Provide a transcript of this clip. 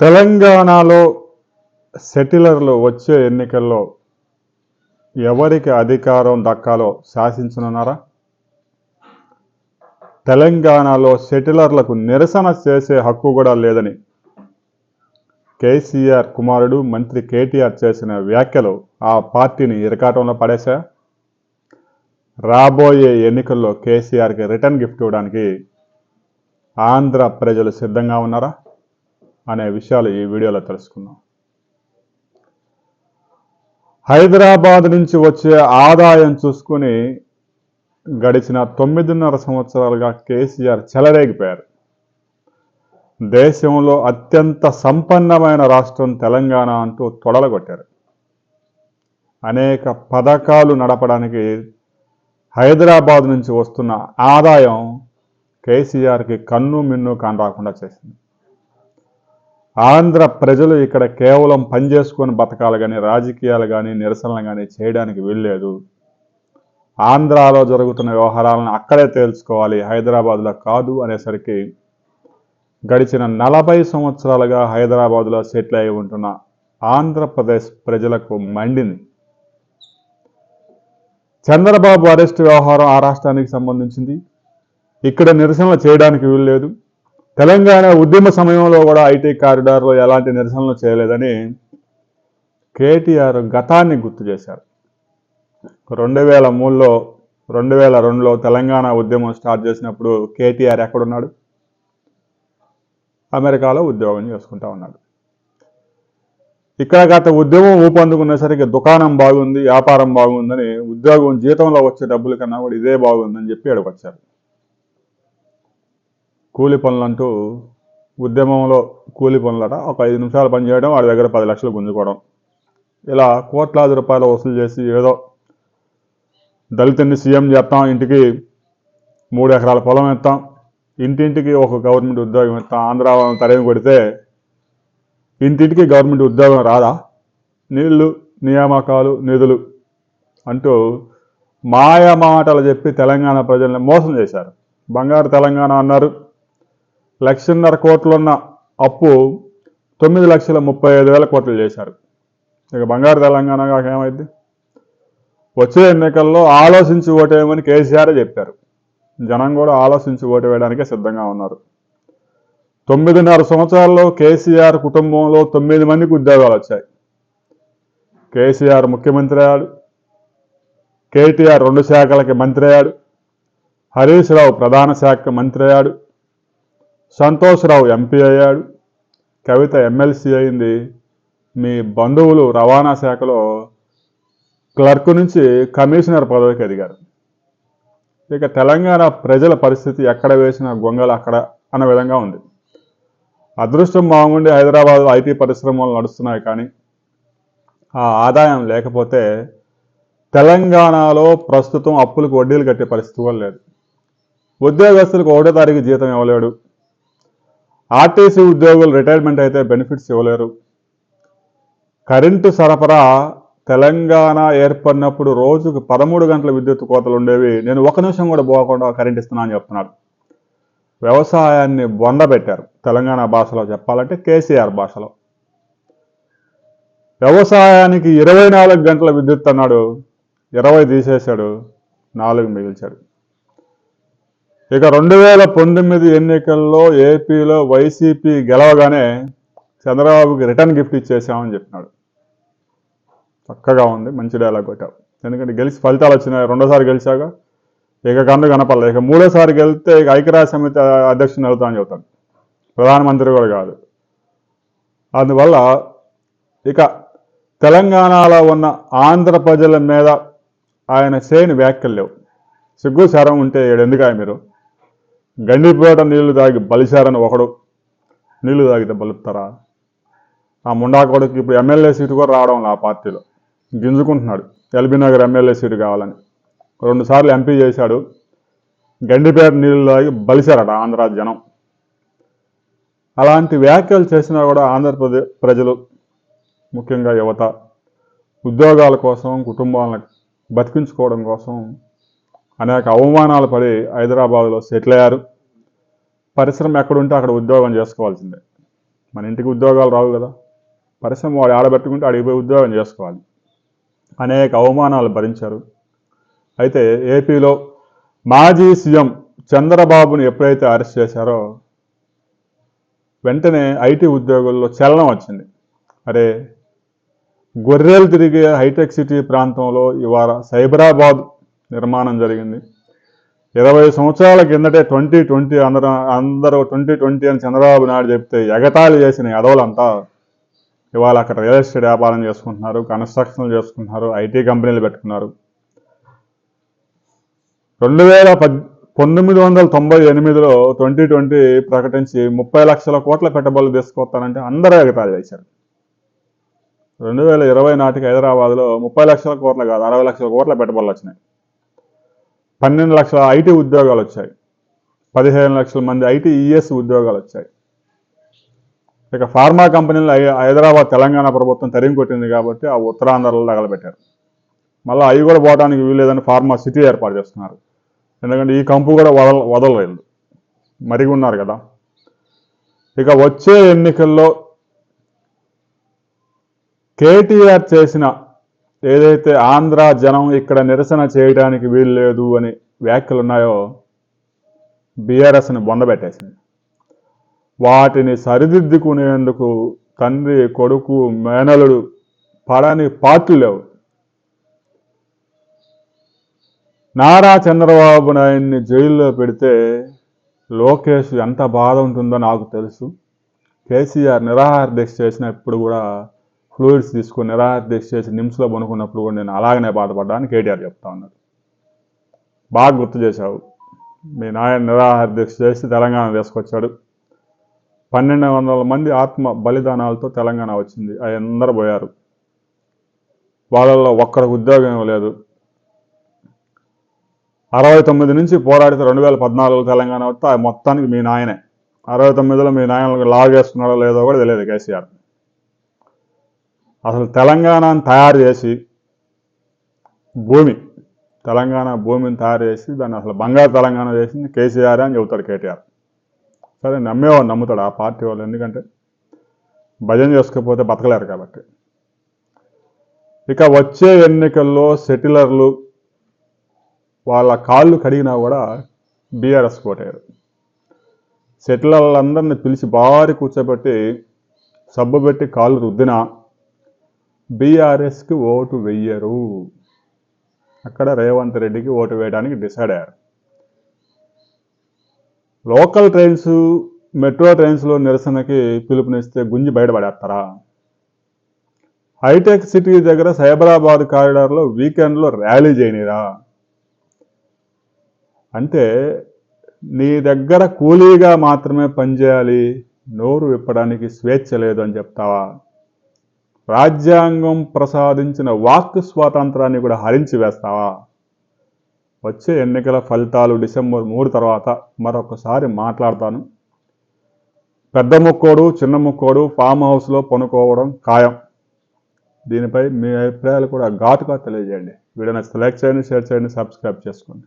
తెలంగాణలో సెటిలర్లు వచ్చే ఎన్నికల్లో ఎవరికి అధికారం దక్కాలో శాసించనున్నారా? తెలంగాణలో సెటిలర్లకు నిరసన చేసే హక్కు కూడా లేదని కేసీఆర్ కుమారుడు మంత్రి కేటీఆర్ చేసిన వ్యాఖ్యలు ఆ పార్టీని ఇరకాటంలో పడేశా రాబోయే ఎన్నికల్లో కేసీఆర్కి రిటర్న్ గిఫ్ట్ ఇవ్వడానికి ఆంధ్ర ప్రజలు సిద్ధంగా ఉన్నారా? అనే విషయాలు ఈ వీడియోలో తెలుసుకుందాం. హైదరాబాద్ నుంచి వచ్చే ఆదాయం చూసుకుని గడిచిన తొమ్మిదిన్నర సంవత్సరాలుగా కేసీఆర్ చెలరేగిపోయారు. దేశంలో అత్యంత సంపన్నమైన రాష్ట్రం తెలంగాణ అంటూ తొడలగొట్టారు. అనేక పథకాలు నడపడానికి హైదరాబాద్ నుంచి వస్తున్న ఆదాయం కేసీఆర్కి కన్ను మిన్ను కాని రాకుండా చేసింది. ఆంధ్ర ప్రజలు ఇక్కడ కేవలం పనిచేసుకొని బతకాలు కానీ రాజకీయాలు కానీ నిరసనలు కానీ చేయడానికి వెళ్ళలేదు ఆంధ్రాలో జరుగుతున్న వ్యవహారాలను అక్కడే తేల్చుకోవాలి హైదరాబాద్లో కాదు అనేసరికి గడిచిన నలభై సంవత్సరాలుగా హైదరాబాద్లో సెటిల్ అయి ఉంటున్న ఆంధ్రప్రదేశ్ ప్రజలకు మండింది. చంద్రబాబు అరెస్ట్ వ్యవహారం ఆ రాష్ట్రానికి సంబంధించింది. ఇక్కడ నిరసనలు చేయడానికి వీల్లేదు. తెలంగాణ ఉద్యమ సమయంలో కూడా ఐటీ కారిడార్లో ఎలాంటి నిరసనలు చేయలేదని కేటీఆర్ గతాన్ని గుర్తు చేశారు. రెండు వేల మూడులో రెండు వేల రెండులో తెలంగాణ ఉద్యమం స్టార్ట్ చేసినప్పుడు కేటీఆర్ ఎక్కడున్నాడు? అమెరికాలో ఉద్యోగం చేసుకుంటా ఉన్నాడు. ఇక్కడ గత ఉద్యమం ఊపందుకునేసరికి దుకాణం బాగుంది వ్యాపారం బాగుందని ఉద్యోగం జీతంలో వచ్చే డబ్బుల కన్నా కూడా ఇదే బాగుందని చెప్పి అడగొచ్చారు కూలి పనులంటూ ఉద్యమంలో కూలి పనులట ఒక ఐదు నిమిషాలు పని చేయడం వాడి దగ్గర పది లక్షలు గుంజుకోవడం. ఇలా కోట్లాది రూపాయలు వసూలు చేసి ఏదో దళితుని సీఎం చేస్తాం ఇంటికి మూడు ఎకరాల పొలం ఇస్తాం ఇంటింటికి ఒక గవర్నమెంట్ ఉద్యోగం ఇస్తాం ఆంధ్ర వాళ్ళని తరిమి కొడితే ఇంటింటికి గవర్నమెంట్ ఉద్యోగం రాదా? నీళ్ళు నియామకాలు నిధులు అంటూ మాయ మాటలు చెప్పి తెలంగాణ ప్రజల్ని మోసం చేశారు. బంగారు తెలంగాణ అన్నారు. లక్షన్నర కోట్లున్న అప్పు తొమ్మిది లక్షల ముప్పై ఐదు వేల కోట్లు చేశారు. ఇక బంగారు తెలంగాణ ఏమైంది వచ్చే ఎన్నికల్లో ఆలోచించి ఓటేయమని కేసీఆర్ చెప్పారు. జనం కూడా ఆలోచించి ఓటు వేయడానికే సిద్ధంగా ఉన్నారు. తొమ్మిదిన్నర సంవత్సరాల్లో కేసీఆర్ కుటుంబంలో తొమ్మిది మందికి ఉద్యోగాలు వచ్చాయి. కేసీఆర్ ముఖ్యమంత్రి అయ్యాడు. కేటీఆర్ రెండు శాఖలకి మంత్రి అయ్యాడు. హరీష్ రావు ప్రధాన శాఖ మంత్రి అయ్యాడు. సంతోష్రావు ఎంపీ అయ్యాడు. కవిత ఎమ్మెల్సీ అయింది. మీ బంధువులు రవాణా శాఖలో క్లర్క్ నుంచి కమిషనర్ పదవికి ఎదిగారు. ఇక తెలంగాణ ప్రజల పరిస్థితి ఎక్కడ వేసిన గొంగలు అక్కడ అన్న విధంగా ఉంది. అదృష్టం బాగుండి హైదరాబాద్ ఐటీ పరిశ్రమలు నడుస్తున్నాయి కానీ ఆ ఆదాయం లేకపోతే తెలంగాణలో ప్రస్తుతం అప్పులకు వడ్డీలు కట్టే పరిస్థితి కూడా లేదు. ఉద్యోగస్తులకు ఒకటో తారీఖు జీతం ఇవ్వలేడు. ఆర్టీసీ ఉద్యోగులు రిటైర్మెంట్ అయితే బెనిఫిట్స్ ఇవ్వలేరు. కరెంటు సరఫరా తెలంగాణ ఏర్పడినప్పుడు రోజుకు పదమూడు గంటల విద్యుత్ కోతలు ఉండేవి. నేను ఒక నిమిషం కూడా పోకుండా కరెంట్ ఇస్తున్నా అని చెప్తున్నాడు వ్యవసాయాన్ని బొండబెట్టారు తెలంగాణ భాషలో చెప్పాలంటే కేసీఆర్ భాషలో. వ్యవసాయానికి ఇరవై నాలుగు గంటల విద్యుత్ అన్నాడు. ఇరవై తీసేశాడు. నాలుగు మిగిల్చాడు. ఇక రెండు వేల పంతొమ్మిది ఎన్నికల్లో ఏపీలో వైసీపీ గెలవగానే చంద్రబాబుకి రిటర్న్ గిఫ్ట్ ఇచ్చేసామని చెప్పినాడు. చక్కగా ఉంది మంచి డైలాగ్ కొట్టావు. ఎందుకంటే గెలిచి ఫలితాలు వచ్చినాయి రెండోసారి గెలిచాక ఇక కన్ను కనపడలేదు. ఇక మూడోసారి గెలిస్తే ఇక ఐక్యరాజ్య సమితి అధ్యక్షుని వెళ్తా అని ప్రధానమంత్రి కూడా కాదు. అందువల్ల ఇక తెలంగాణలో ఉన్న ఆంధ్ర ప్రజల మీద ఆయన చేయని వ్యాఖ్యలు లేవు. సిగ్గు సరం ఉంటే ఎందుకాయ మీరు? గండిపేట నీళ్ళు తాగి బలిశారని ఒకడు నీళ్ళు తాగితే బలుపుతారా? ఆ ముండా కొడుకు ఇప్పుడు ఎమ్మెల్యే సీటు కూడా రావడం ఆ పార్టీలో. గింజుకుంటున్నాడు. ఎల్బీ నగర్ ఎమ్మెల్యే సీటు కావాలని. రెండుసార్లు ఎంపీ చేశాడు. గండిపేట నీళ్ళు తాగి బలిశారట ఆంధ్ర జనం. అలాంటి వ్యాఖ్యలు చేసినా కూడా ఆంధ్రప్రదేశ్ ప్రజలు ముఖ్యంగా యువత ఉద్యోగాల కోసం కుటుంబాలను బతికించుకోవడం కోసం అనేక అవమానాలు పడి హైదరాబాద్లో సెటిల్ అయ్యారు. పరిశ్రమ ఎక్కడుంటే అక్కడ ఉద్యోగం చేసుకోవాల్సిందే. మన ఇంటికి ఉద్యోగాలు రావు కదా. పరిశ్రమ వాడు ఆడబెట్టుకుంటే అడిగి పోయి ఉద్యోగం చేసుకోవాలి. అనేక అవమానాలు భరించారు. అయితే ఏపీలో మాజీ సీఎం చంద్రబాబును ఎప్పుడైతే అరెస్ట్ చేశారో వెంటనే ఐటీ ఉద్యోగుల్లో చలనం వచ్చింది. అరే గొర్రెలు తిరిగే హైటెక్ సిటీ ప్రాంతంలో ఇవాళ సైబరాబాద్ నిర్మాణం జరిగింది. ఇరవై సంవత్సరాల కిందటే ట్వంటీ ట్వంటీ అందరూ అందరూ ట్వంటీ ట్వంటీ అని చంద్రబాబు నాయుడు చెప్తే ఎగతాళి చేసిన ఎదవలంతా ఇవాళ అక్కడ రియల్ ఎస్టేట్ వ్యాపారం చేసుకుంటున్నారు కన్స్ట్రక్షన్లు చేసుకుంటున్నారు ఐటీ కంపెనీలు పెట్టుకున్నారు. రెండు వేల పద్ పంతొమ్మిది వందల తొంభై ఎనిమిదిలో ట్వంటీ ట్వంటీ ప్రకటించి ముప్పై లక్షల కోట్ల పెట్టుబడులు తీసుకొస్తానంటే అందరూ ఎగతాళి చేశారు. రెండు వేల ఇరవై నాటికి హైదరాబాద్లో ముప్పై లక్షల కోట్ల కాదు అరవై లక్షల కోట్ల పెట్టుబడులు వచ్చినాయి. పన్నెండు లక్షల ఐటీ ఉద్యోగాలు వచ్చాయి. పదిహేను లక్షల మంది ఐటీ ఈఎస్ ఉద్యోగాలు వచ్చాయి. ఇక ఫార్మా కంపెనీలు హై- హైదరాబాద్ తెలంగాణ ప్రభుత్వం తరిమి కొట్టింది కాబట్టి ఆ ఉత్తరాంధ్రలో తగలబెట్టారు. మళ్ళీ అవి కూడా పోవడానికి వీల్లేదని ఫార్మా సిటీ ఏర్పాటు చేస్తున్నారు. ఎందుకంటే ఈ కంపు కూడా వదల వదలలేదు. మరిగి ఉన్నారు కదా. ఇక వచ్చే ఎన్నికల్లో కేటీఆర్ చేసిన ఏదైతే ఆంధ్ర జనం ఇక్కడ నిరసన చేయడానికి వీలు లేదు అని వ్యాఖ్యలు ఉన్నాయో బీఆర్ఎస్ని బొందబెట్టేసింది వాటిని సరిదిద్దుకునేందుకు తండ్రి కొడుకు మేనలుడు పడని పాటలు లేవు. నారా చంద్రబాబు నాయుడిని జైల్లో పెడితే లోకేష్ ఎంత బాధ ఉంటుందో నాకు తెలుసు. కేసీఆర్ నిరాహార దీక్ష చేసినప్పుడు కూడా ఫ్లూయిడ్స్ తీసుకొని నిరాహార దీక్ష చేసి నిమ్స్లో పనుకున్నప్పుడు కూడా నేను అలాగనే బాధపడ్డాను కేటీఆర్ చెప్తా ఉన్నాడు. బాగా గుర్తు చేశావు. మీ నాయన నిరాహార దీక్ష చేసి తెలంగాణ తీసుకొచ్చాడు. పన్నెండు వందల మంది ఆత్మ బలిదానాలతో తెలంగాణ వచ్చింది. అవి అందరూ పోయారు. వాళ్ళల్లో ఒక్కరికి ఉద్యోగం లేదు. అరవై తొమ్మిది నుంచి పోరాడితే రెండు వేల పద్నాలుగు తెలంగాణ వస్తే ఆ మొత్తానికి మీ నాయనే. అరవై తొమ్మిదిలో మీ నాయన లాగేస్తున్నాడో లేదో కూడా తెలియదు కేసీఆర్. అసలు తెలంగాణను తయారు చేసి భూమి తెలంగాణ భూమిని తయారు చేసి దాన్ని అసలు బంగారు తెలంగాణ చేసింది కేసీఆర్ అని చెబుతాడు కేటీఆర్. సరే నమ్మేవాడు నమ్ముతాడు ఆ పార్టీ వాళ్ళు. ఎందుకంటే భజన చేసుకోకపోతే బతకలేరు కాబట్టి. ఇక వచ్చే ఎన్నికల్లో సెటిలర్లు వాళ్ళ కాళ్ళు కడిగినా కూడా బీఆర్ఎస్ కోటారు సెటిలర్లందరిని పిలిచి భారీ కూర్చోబెట్టి సబ్బు పెట్టి కాళ్ళు రుద్దినా బీఆర్ఎస్కి ఓటు వెయ్యరు. అక్కడ రేవంత్ రెడ్డికి ఓటు వేయడానికి డిసైడ్ అయ్యారు. లోకల్ ట్రైన్స్ మెట్రో ట్రైన్స్లో నిరసనకి పిలుపునిస్తే గుంజి బయటపడేస్తారా? హైటెక్ సిటీ దగ్గర సైబరాబాద్ కారిడార్లో వీకెండ్లో ర్యాలీ చేయనిరా? అంటే నీ దగ్గర కూలీగా మాత్రమే పనిచేయాలి నోరు విప్పడానికి స్వేచ్ఛ లేదు అని చెప్తావా? రాజ్యాంగం ప్రసాదించిన వాక్ స్వాతంత్రాన్ని కూడా హరించి వేస్తావా? వచ్చే ఎన్నికల ఫలితాలు డిసెంబర్ మూడు తర్వాత మరొకసారి మాట్లాడతాను. పెద్ద ముక్కోడు చిన్న ముక్కోడు ఫామ్ హౌస్లో పనుకోవడం ఖాయం. దీనిపై మీ అభిప్రాయాలు కూడా ఘాటుగా తెలియజేయండి. వీడియో నచ్చితే లైక్ చేయండి షేర్ చేయండి సబ్స్క్రైబ్ చేసుకోండి.